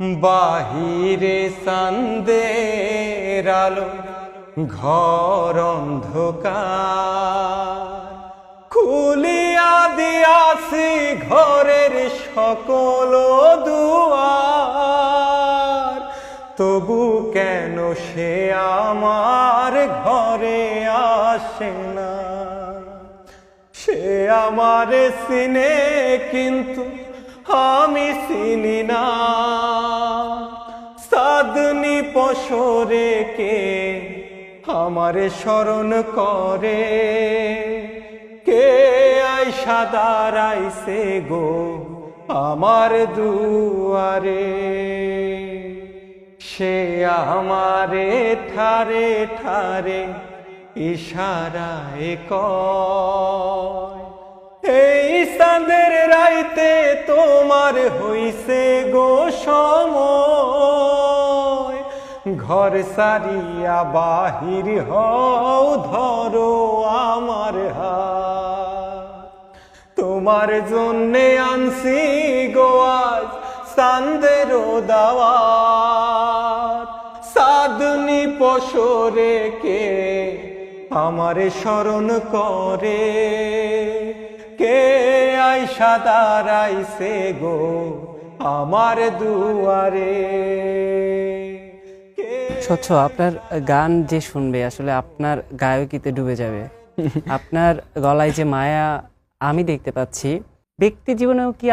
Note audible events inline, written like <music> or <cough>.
বাহিরে সান্দের আলো, ঘর অন্ধকার। খুলিয়া দিয়াছি ঘরের সকল দুয়ার। তবু কেন সে আমার ঘরে আসে না? সে আমারে চিনে, কিন্তু আমি চিনি না। সাদনি পশরে কে আমারে স্মরণ করে? কে আইসা দাঁড়াইছে গো আমার দুয়ারে? সে আমারে ঠারে ঠারে ইশারায় কয়। এই চাঁদের রাইতে তোমার হইছে গো সময়। ঘর সারিয়া বাহির হও, ধরো আমার তোমার জন্যে আনছি গোয়াজ সান্দের দাওয়াত। সাদনি পশরে কে আমারে স্মরণ করে? কে আইসা দাঁড়াইছে গো আমার দুয়ারে? স্বচ্ছ আপনার গান যে শুনবে আসলে আপনার গায়কিতে ডুবে যাবে। <laughs> আপনার গলায় যে মায়া আমি দেখতে পাচ্ছি ব্যক্তি জীবনেও কি